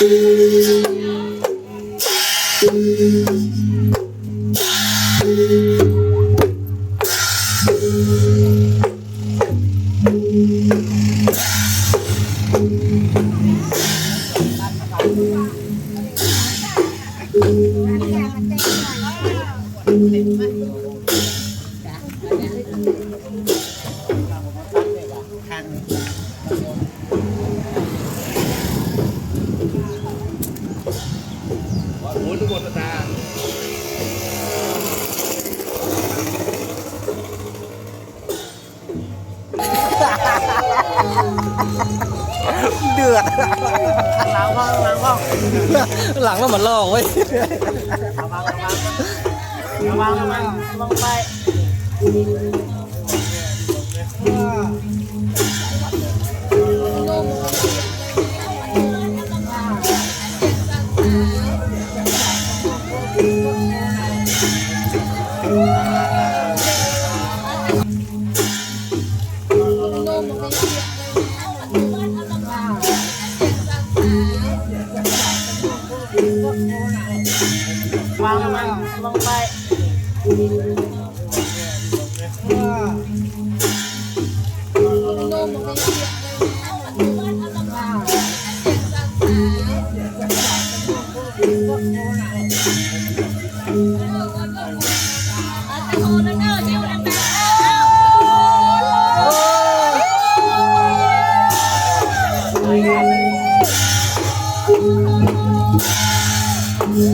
หมุ เดือดหลังห้องหลังห้องหลังแล้วมันลอกเว้ยระวังระวังระวังไประวังระ วังระวังไป อ่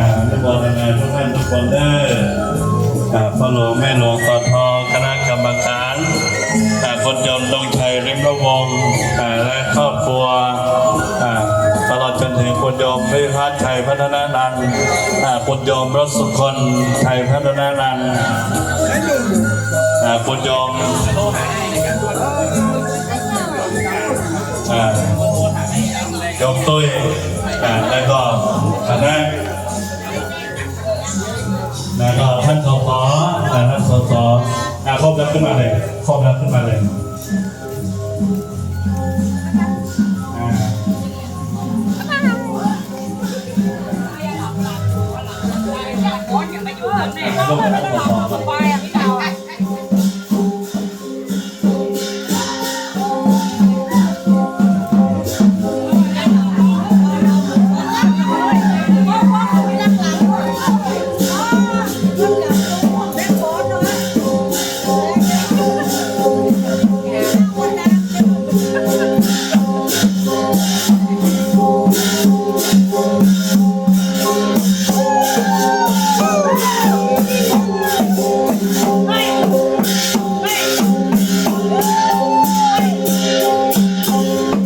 าทุกคนนทุกท่านทุกคนเด้อาพ่อหลวงแม่หลวงกอทอคณะกรรมการอาคนยนต์ดงชัยริมระวงอาและครอบครัวอ่า ถึงคุณโยมพิพัฒน์ชัยพัฒนานันท์อ่าคุณโยมรถสุคนชัยพัฒนานันท์คุณโยอ่าโยมตุ้ยแล้วก็คณะแล้วก็ท่านสสอ่าท่านสสอ่าครบแล้วขึ้นมาเลยครบแล้วขึ้นมาเลย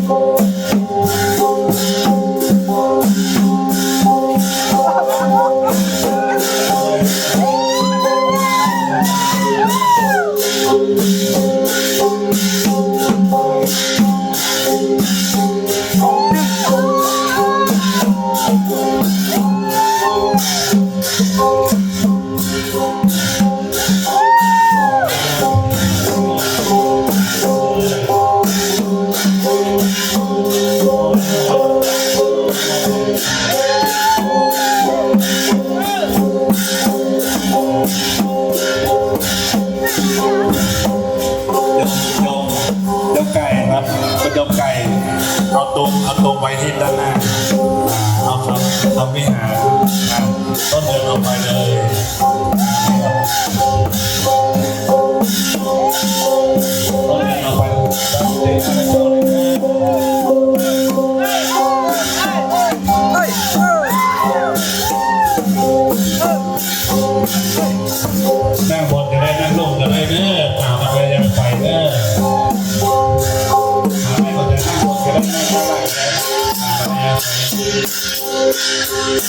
โมีม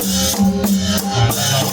ี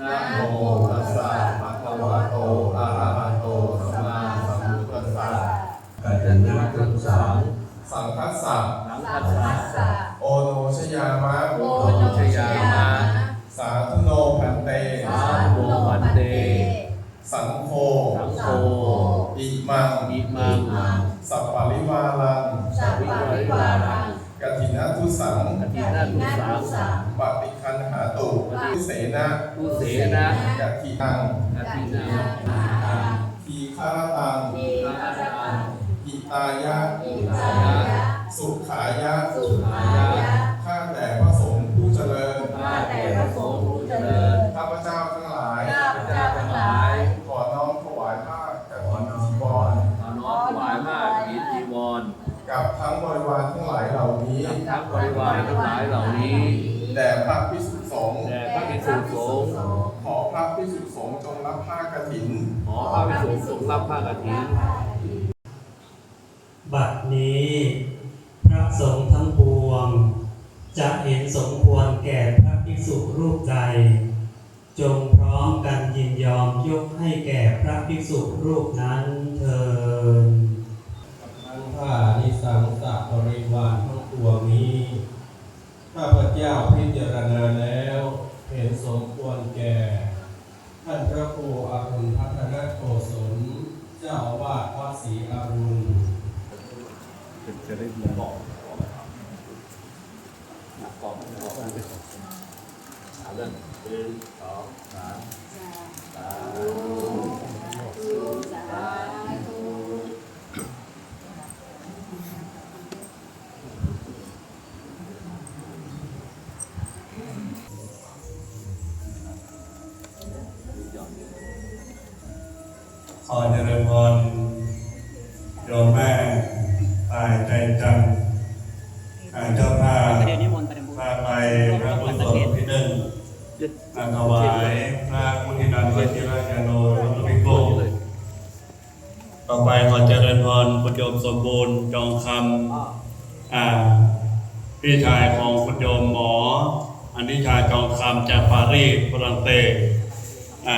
นะโมตัสสะภะคะวะโตอะระหะโตสัมมาสัมพุทธัสสะกัจจนาทุสางสังคัสสะสังสัฆมัมัสสสะสะโอโนชยามะโอโนชยามะสาธุโนพันเตสาธุโนวันเตสังโฆสังโฆสังโฆอิมังอิมังสัพปริวารังสัพพะริวารัง กฐินทุสังกฐินาทุสังปฏิคันหาตุวิเสนะทุเสนะกฐิตังกฐินาทีฆารตังทีฆาตังหิตายะอิตายะ สุขายะสุขายะ นขอพระภิกษุสงฆ์รับผ้ากฐิน บัดนี้ พระสงฆ์ทั้งปวง จะเห็นสมควรแก่พระภิกษุรูปใด จงพร้อมกันยินยอมยกให้แก่พระภิกษุรูปนั้นเถิดทั้งข้านิสังสะบริวารทั้งปวนี้ข้าพเจ้าพิจารณาแล้ว เห็นสมควรแก่ ท่านพระครูอรุณพัฒนโกศลเจ้าวาดวัดศรีอรุณจะได้บอกนักกองนักกลอมเรื่องหนึ่งสองสามสาธุสาธุ ฝ่ายใจจังอาเจ้าภาพพาไปพระกุศลที่หนึ่งอ่าถวายพระมุทินันวชิรยาโนวัตถุพิโกต่อไปขอเจริญพรคุณโยมสมบูรณ์จองคำพี่ชายของคุณโยมหมอ อันนี้ชายจองคำจากปารีสฝรั่งเศส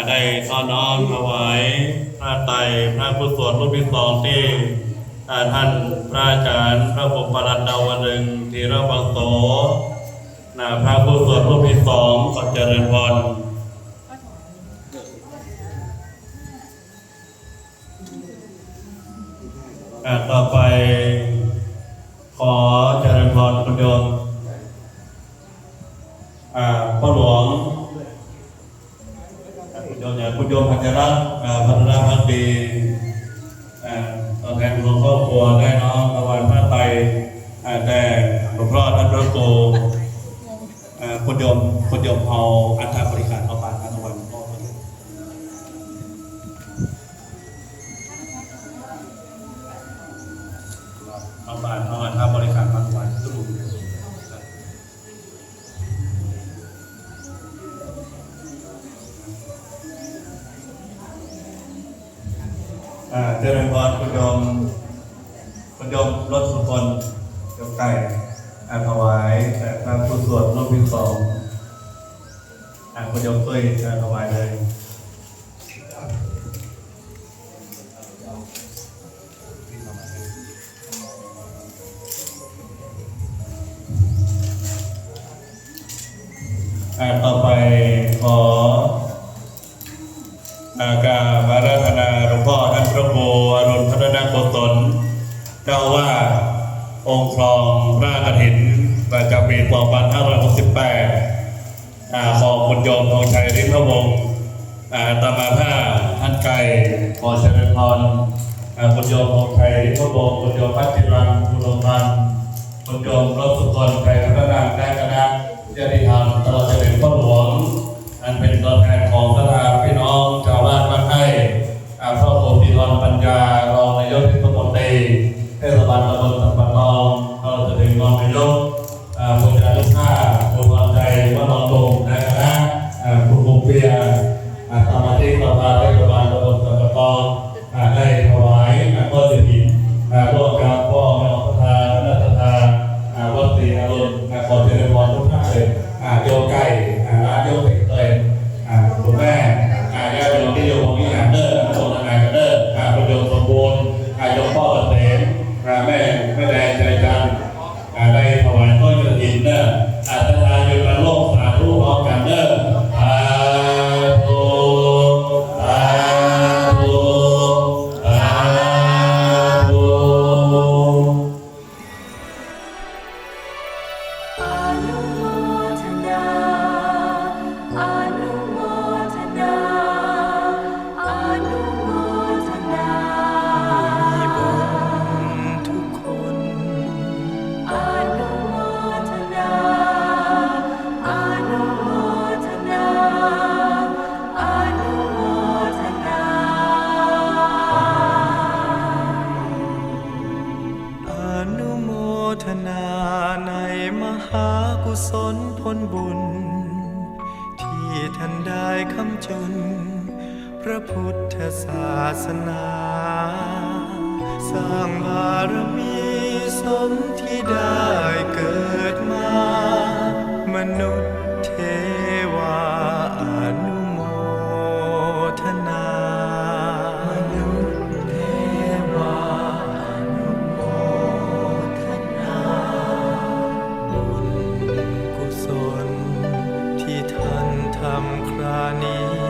ได้ต้อนน้อมถวายพระไตรพระกุศลรูปที่สองที่ ท่านพระอาจารย์พระบุปรัตดาวดึงธีรวังโสนะพระกุศลรูปที่สองขอเจริญพรอ่าต่อไปขอเจริญพรคุณโยมอ่าพ่อหลวงคุณโยมอย่างคุณโยมพัชรัตน์อ่าพัฒนาพักดี ครัวได้น้อมถวายพระไตรแต่หลวงพ่อท่านพระครูอ่าคุณโยมคุณโยมเอาอัฐบริการเอาปานถวายหลวงพ่อครับเอาปานเอาอัฐบริการมาถวายสรุปอ่าเจริญพรคุณโยม อ่าคุณโยมตุ้ยอ่าถวายเลยอ่ต่อไปขอ ขอเจริญพรคุณโยมทองชัยริมพระวงศ์คุณโยมพัชจิรังคุณโรพันธ์คุณโยมรถสุคนไทยพัฒนาได้คณะญาติธรรมตลอดจนถึงพ่อหลวง อันเป็นตัวแทนของคณะพี่น้องชาวบ้านบ้านไร่อาพ่อโคติธรปัญญารองนายกเทศมนตรีเทศบาลตำบลสัมปันทองตลอดจนถึงรองนายกอ่าผู้จัดการท่าผู้วางใจว่านองตรงและคณะอ่าคุณบุญเปียอ่าสมาชิกสภาเทศบาล สนา สร้างบารมีสมที่ได้เกิดมา มนุษย์เทวาอนุโมทนา มนุษย์เทวาอนุโมทนา บุญกุศลที่ท่านทำครานี้